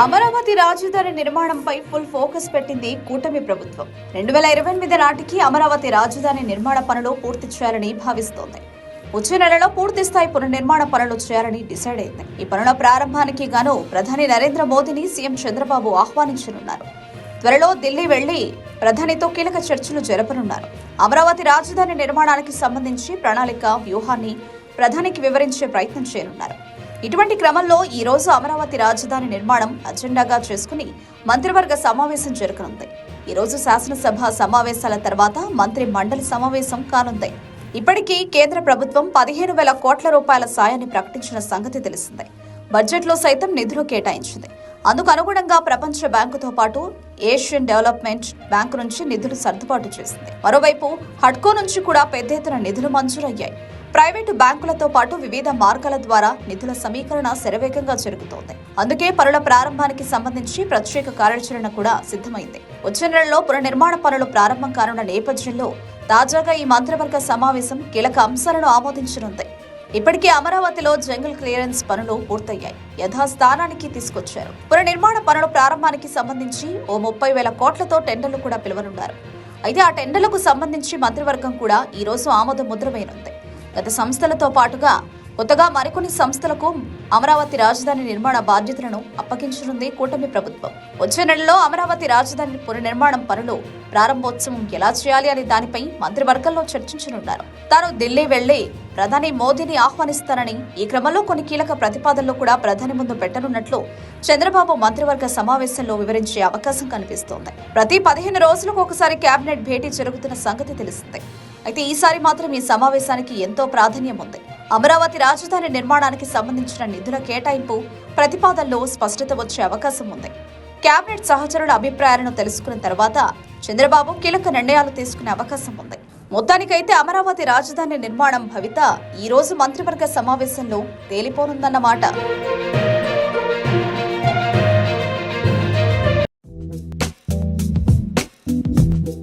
అమరావతి రాజధాని నిర్మాణంపై full focus పెట్టింది కూటమి ప్రభుత్వం. రెండు వేల ఇరవై ఎనిమిది నాటికి అమరావతి రాజధాని నిర్మాణ పనులు పూర్తి చేయాలని భావిస్తోంది. వచ్చే నెలలో పూర్తి స్థాయి పునర్నిర్మాణ పనులు చేయాలని డిసైడ్ అయింది. ఈ పనుల ప్రారంభానికి గాను ప్రధాని నరేంద్ర మోదీని సీఎం చంద్రబాబు ఆహ్వానించనున్నారు. త్వరలో ఢిల్లీ వెళ్ళి ప్రధానితో కీలక చర్చలు జరపనున్నారు. అమరావతి రాజధాని నిర్మాణానికి సంబంధించి ప్రణాళిక వ్యూహాన్ని ప్రధానికి వివరించే ప్రయత్నం చేయనున్నారు. ఇటువంటి క్రమంలో ఈ రోజు అమరావతి రాజధాని నిర్మాణం అజెండాగా చేసుకుని మంత్రివర్గ సమావేశం జరగనుంది. ఈ రోజు శాసనసభ సమావేశాల తర్వాత మంత్రి మండలి సమావేశం కానుంది. ఇప్పటికీ కేంద్ర ప్రభుత్వం పదిహేను వేల కోట్ల రూపాయల సాయాన్ని ప్రకటించిన సంగతి తెలిసిందే. బడ్జెట్లో సైతం నిధులు కేటాయించింది. అందుకు అనుగుణంగా ప్రపంచ బ్యాంకుతో పాటు ఏషియన్ డెవలప్మెంట్ బ్యాంకు నుంచి నిధులు సర్దుబాటు చేసింది. మరోవైపు హడ్కో నుంచి కూడా పెద్ద ఎత్తున నిధులు మంజూరయ్యాయి. ప్రైవేటు బ్యాంకులతో పాటు వివిధ మార్గాల ద్వారా నిధుల సమీకరణ శరవేగంగా జరుగుతోంది. అందుకే పనుల ప్రారంభానికి సంబంధించి ప్రత్యేక కార్యాచరణ కూడా సిద్ధమైంది. వచ్చే నెలలో పునర్నిర్మాణ పనులు ప్రారంభం కానున్న నేపథ్యంలో తాజాగా ఈ మంత్రివర్గ సమావేశం కీలక అంశాలను ఆమోదించనుంది. ఇప్పటికే అమరావతిలో జంగిల్ క్లియరెన్స్ పనులు పూర్తయ్యాయి. యథాస్థానానికి తీసుకొచ్చారు. పునర్నిర్మాణ పనుల ప్రారంభానికి సంబంధించి ఓ ముప్పై వేల కోట్లతో టెండర్లు కూడా పిలువనున్నారు. అయితే ఆ టెండర్లకు సంబంధించి మంత్రివర్గం కూడా ఈ రోజు ఆమోద ముద్రమైనుంది. గత సంస్థలతో పాటుగా కొత్తగా మరికొన్ని సంస్థలకు అమరావతి రాజధాని నిర్మాణ బాధ్యతలను అప్పగించనుంది కూటమి ప్రభుత్వం. వచ్చే నెలలో అమరావతి రాజధాని పునర్నిర్మాణం పనులు ప్రారంభోత్సవం ఎలా చేయాలి అనే దానిపై మంత్రివర్గంలో చర్చించనున్నారు. తాను ఢిల్లీ వెళ్ళి ప్రధాని మోదీని ఆహ్వానిస్తానని ఈ క్రమంలో కొన్ని కీలక ప్రతిపాదనలు కూడా ప్రధాని ముందు పెట్టనున్నట్లు చంద్రబాబు మంత్రివర్గ సమావేశంలో వివరించే అవకాశం కనిపిస్తోంది. ప్రతి పదిహేను రోజులకు ఒకసారి కేబినెట్ భేటీ జరుగుతున్న సంగతి తెలిసిందే అయితే ఈసారి మాత్రం ఈ సమావేశానికి ఎంతో ప్రాధాన్యం ఉంది. అమరావతి రాజధాని నిర్మాణానికి సంబంధించిన నిధుల కేటాయింపు ప్రతిపాదనలో స్పష్టత వచ్చే అవకాశం ఉంది. కేబినెట్ సహచరుల అభిప్రాయాలను తెలుసుకున్న తర్వాత చంద్రబాబు కీలక నిర్ణయాలు తీసుకునే అవకాశం ఉంది. మొత్తానికైతే అమరావతి రాజధాని నిర్మాణం భవిత ఈ రోజు మంత్రివర్గ సమావేశంలో తేలిపోనుందన్నమాట.